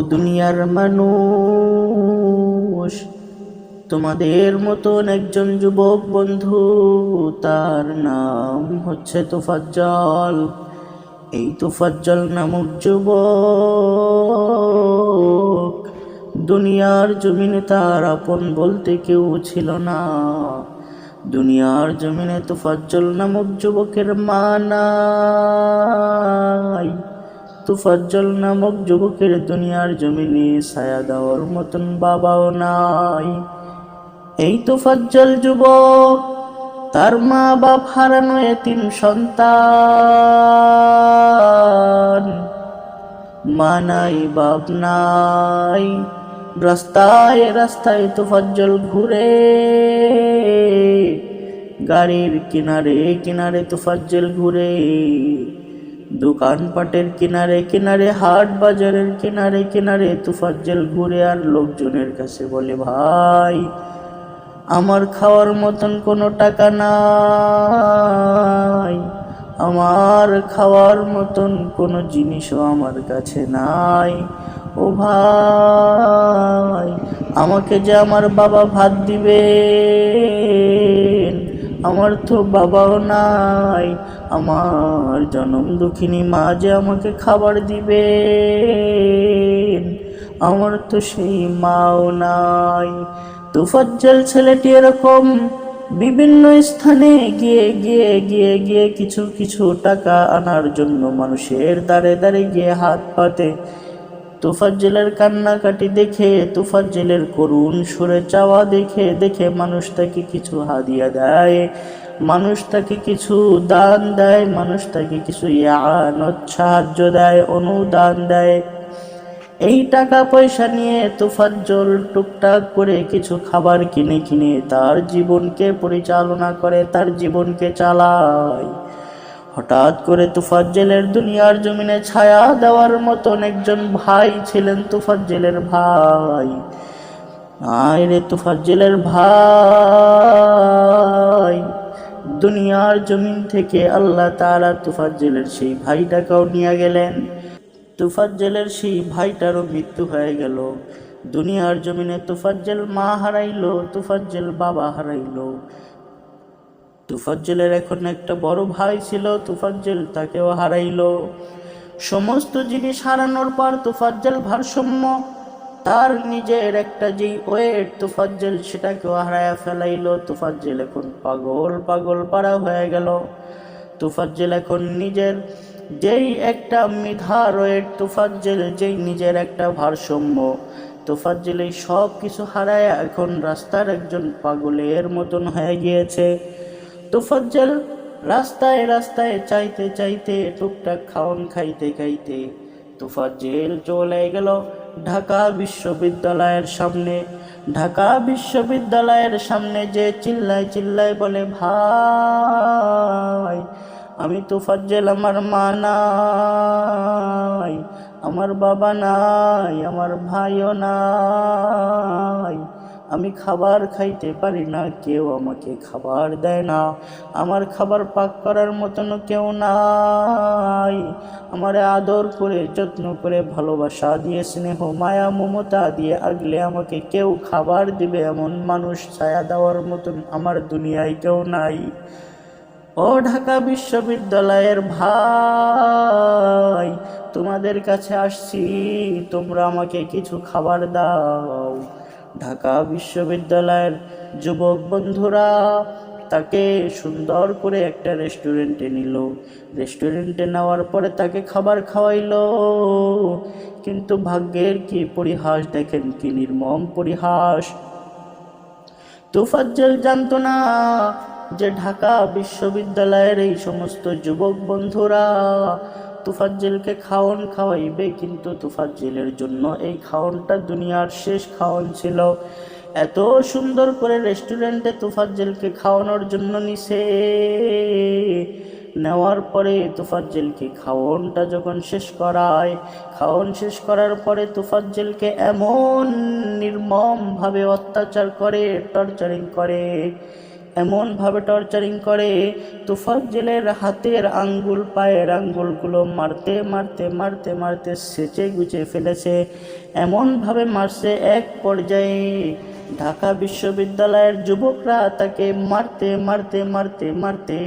দুনিয়ার মানুষ। তোমাদের মতন একজন যুবক বন্ধু, তার নাম হচ্ছে তোফাজ্জল। এই তোফাজ্জল নামক যুবক দুনিয়ার জমিনে তার আপন বলতে কেউ ছিল না। দুনিয়ার জমিনে তোফাজ্জল নামক যুবকের মা নাই। তুফাজ্জল নামক যুবকের দুনিয়ার জমিনে ছায়া দেওয়ার মতন বাবাও নাই। এই তোফাজ্জল যুবক, তার মা বাপ হারানো তিন সন্তান। মা নাই, বাপ নাই, রাস্তায় রাস্তায় তোফাজ্জল ঘুরে। গাড়ির কিনারে কিনারে তোফাজ্জল ঘুরে। দোকানপাটের কিনারে কিনারে, হাট বাজারের কিনারে কিনারে, তুফাজ্জল ঘুরে আর লোকজনের কাছে বলে, ভাই, আমার খাওয়ার মতন কোনো টাকা নাই। আমার খাওয়ার মতন কোনো জিনিসও আমার কাছে নাই। ও ভাই, আমাকে যে আমার বাবা ভাত দিবে আমার তো বাবাও নাই। আমার জনম দুঃখিনী মা যে আমাকে খাবার দিবে আমার তো সেই মাও নাই। তুফাজ্জল ছেলেটি এরকম বিভিন্ন স্থানে গিয়ে গিয়ে গিয়ে গিয়ে কিছু কিছু টাকা আনার জন্য মানুষের দাঁড়ে দাঁড়ে গিয়ে হাত পাতে। তুফাজ্জেলের কান্নাকাটি দেখে, তুফাজ্জেলের করুণ সুরে চাওয়া দেখে দেখে মানুষ তাকে কিছু হাদিয়া দেয়, মানুষ তাকে কিছু দান দেয়, মানুষ তাকে কিছু সাহায্য দেয়, অনুদান দেয়। এই টাকা পয়সা নিয়ে তুফাজ্জল টুকটাক করে কিছু খাবার কিনে কিনে তার জীবনকে পরিচালনা করে, তার জীবনকে চালায়। হঠাৎ করে তুফাজ্জেলের দুনিয়ার জমিনে ছায়া দেওয়ার মতন একজন ভাই ছিলেন তুফাজ্জেলের ভাই। আয় রে তুফাজ্জেলের ভাই। দুনিয়ার জমিন থেকে আল্লাহ তাআলা তুফাজ্জেলের সেই ভাইটাকেও নিয়ে গেলেন। তুফাজ্জেলের সেই ভাইটারও মৃত্যু হয়ে গেল। দুনিয়ার জমিনে তুফাজ্জেল মা হারাইলো, তুফাজ্জেল বাবা হারাইলো। তুফাজ্জেলের এখন একটা বড় ভাই ছিল, তুফাজ্জেল তাকেও হারাইল। সমস্ত জিনিস হারানোর পর তুফাজ্জেল ভারসাম্য, তার নিজের একটা যেই ওয়েট, তুফাজ্জেল সেটাকেও হারায়া ফেলাইল। তুফাজ্জেল এখন পাগল পাগল পাড়া হয়ে গেল। তুফাজ্জেল এখন নিজের যেই একটা মিধা ওয়েট তুফাজ্জেল যেই নিজের একটা ভারসাম্য। তোফাজ্জেল এই সব কিছু হারায় এখন রাস্তার একজন পাগলের মতন হয়ে গিয়েছে। তোফাজ্জল, রাস্তায় রাস্তায় চাইতে চাইতে টুকটাক খাওন খাইতে খাইতে তোফাজ্জেল চলে গেল ঢাকা বিশ্ববিদ্যালয়ের সামনে। ঢাকা বিশ্ববিদ্যালয়ের সামনে যে চিল্লায় চিল্লায় বলে, ভাই, আমি তোফাজ্জেল, আমার মা নাই, আমার বাবা নাই, আমার ভাইও নাই। আমি খাবার খাইতে পারি না, কেউ আমাকে খাবার দেয় না। আমার খাবার পাক করার মতন কেউ নাই। আমারে আদর করে, যত্ন করে, ভালোবাসা দিয়ে, স্নেহ, মায়া, মমতা দিয়ে আগলে আমাকে কেউ খাবার দিবে এমন মানুষ ছায়া দেওয়ার মতন আমার দুনিয়ায় কেউ নাই। ও ঢাকা বিশ্ববিদ্যালয়ের ভাই, তোমাদের কাছে আসছি, তোমরা আমাকে কিছু খাবার দাও। ঢাকা বিশ্ববিদ্যালয়ের যুবক বন্ধুরা, তাকে সুন্দর করে একটা রেস্টুরেন্টে নিল। রেস্টুরেন্টে নেওয়ার পরে তাকে খাবার খাওয়াইলো। কিন্তু ভাগ্যের কি পরিহাস, দেখেন কি নির্মম পরিহাস। তুফাজ্জল জানতো না যে ঢাকা বিশ্ববিদ্যালয়ের এই সমস্ত যুবক বন্ধুরা তুফাজ্জেলকে খাওয়ান খাওয়াইবে, কিন্তু তুফাজ্জেলের জন্য এই খাওয়ানটা দুনিয়ার শেষ খাওয়ান ছিল। এত সুন্দর করে রেস্টুরেন্টে তুফাজ্জেলকে খাওয়ানোর জন্য নিছে। নেওয়ার পরে তুফাজ্জেলকে খাওয়নটা যখন শেষ করায় খাওয়ন শেষ করার পরে তুফাজ্জেলকে এমন নির্মমভাবে অত্যাচার করে, টর্চারিং করে এমনভাবে টর্চারিং করে তুফাক জেলের হাতের আঙ্গুল, পায়ের আঙ্গুলগুলো মারতে মারতে মারতে মারতে সেচে গুচে ফেলেছে। এমনভাবে মারছে এক পর্যায়ে। ঢাকা বিশ্ববিদ্যালয়ের যুবকরা তাকে মারতে মারতে মারতে মারতে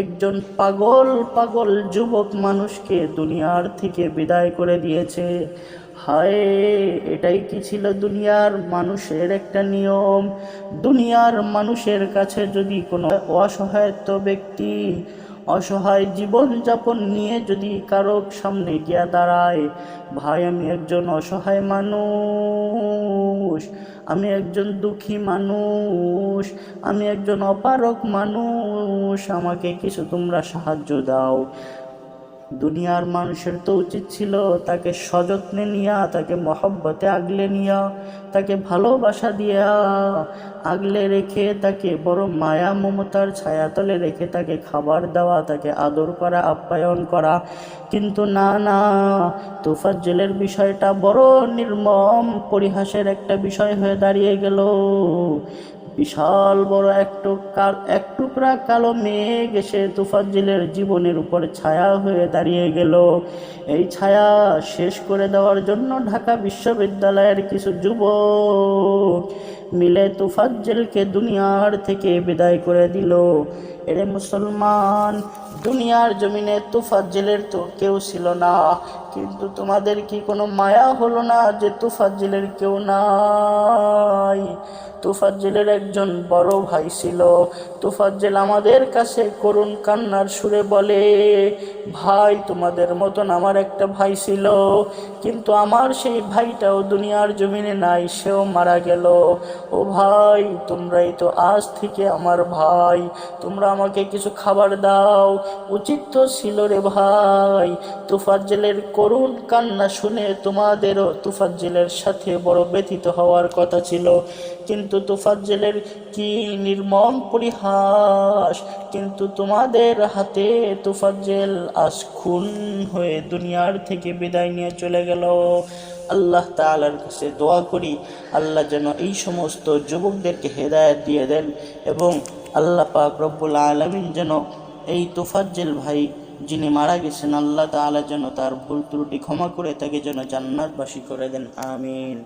একজন পাগল পাগল যুবক মানুষকে দুনিয়ার থেকে বিদায় করে দিয়েছে। হায়, এটাই কি ছিল দুনিয়ার মানুষের একটা নিয়ম? দুনিয়ার মানুষের কাছে যদি কোনো অসহায়ত্ব ব্যক্তি অসহায় জীবনযাপন নিয়ে যদি কারও সামনে গিয়া দাঁড়ায়, ভাই, আমি একজন অসহায় মানুষ, আমি একজন দুঃখী মানুষ, আমি একজন অপারক মানুষ, আমাকে কিছু তোমরা সাহায্য দাও। দুনিয়ার মানুষের তো উচিত ছিল তাকে সযত্নে নিয়া, তাকে মহব্বতে আগলে নিয়া, তাকে ভালোবাসা দিয়া আগলে রেখে, তাকে বড় মায়া মমতার ছায়াতলে রেখে তাকে খাবার দেওয়া, তাকে আদর করা, আপ্যায়ন করা। কিন্তু না না, তোফাজ্জেলের বিষয়টা বড় নির্মম, পরিহাসের একটা বিষয় হয়ে দাঁড়িয়ে গেল। বিশাল বড় কাল, এক টুকরা কালো মেঘ এসে তুফাজ্জিলের জীবনের উপর ছায়া হয়ে দাঁড়িয়ে গেল। এই ছায়া শেষ করে দেওয়ার জন্য ঢাকা বিশ্ববিদ্যালয়ের কিছু যুবক মিলে তুফাজ্জেলকে দুনিয়ার থেকে বিদায় করে দিল। এরে মুসলমান, দুনিয়ার জমিনে তুফাজ্জেলের তো কেউ ছিল না। কিন্তু তোমাদের কি কোনো মায়া হলো না যে তুফাজ্জেলের কেউ নাই? তুফাজ্জেলের একজন বড় ভাই ছিল। তুফাজ্জেল আমাদের কাছে করুণ কান্নার সুরে বলে, ভাই, তোমাদের মতন আমার একটা ভাই ছিল। কিন্তু আমার সেই ভাইটাও দুনিয়ার জমিনে নাই, সেও মারা গেল। ও ভাই, তোমরাই তো আজ থেকে আমার ভাই। তোমরা আমাকে কিছু খাবার দাও। উচিত তো ছিল রে ভাই, তুফাজ্জেলের করুণ কান্না শুনে তোমাদেরও তুফাজ্জেলের সাথে বড় ব্যথিত হওয়ার কথা ছিল। কিন্তু তুফাজ্জেলের কি নির্মম পরিহাস? কিন্তু তোমাদের হাতে তুফাজ্জেল আজ খুন হয়ে দুনিয়ার থেকে বিদায় নিয়ে চলে গেল। আল্লাহ তাআলার কাছে দোয়া করি, আল্লাহ যেন এই সমস্ত যুবকদেরকে হেদায়ত দিয়ে দেন এবং আল্লাহ পাক রব্বুল আলমিন যেন এই তোফাজ্জেল ভাই যিনি মারা গেছেন, আল্লাহ তাআলা যেন তার ভুল ত্রুটি ক্ষমা করে তাকে যেন জান্নাতবাসী করে দেন। আমিন।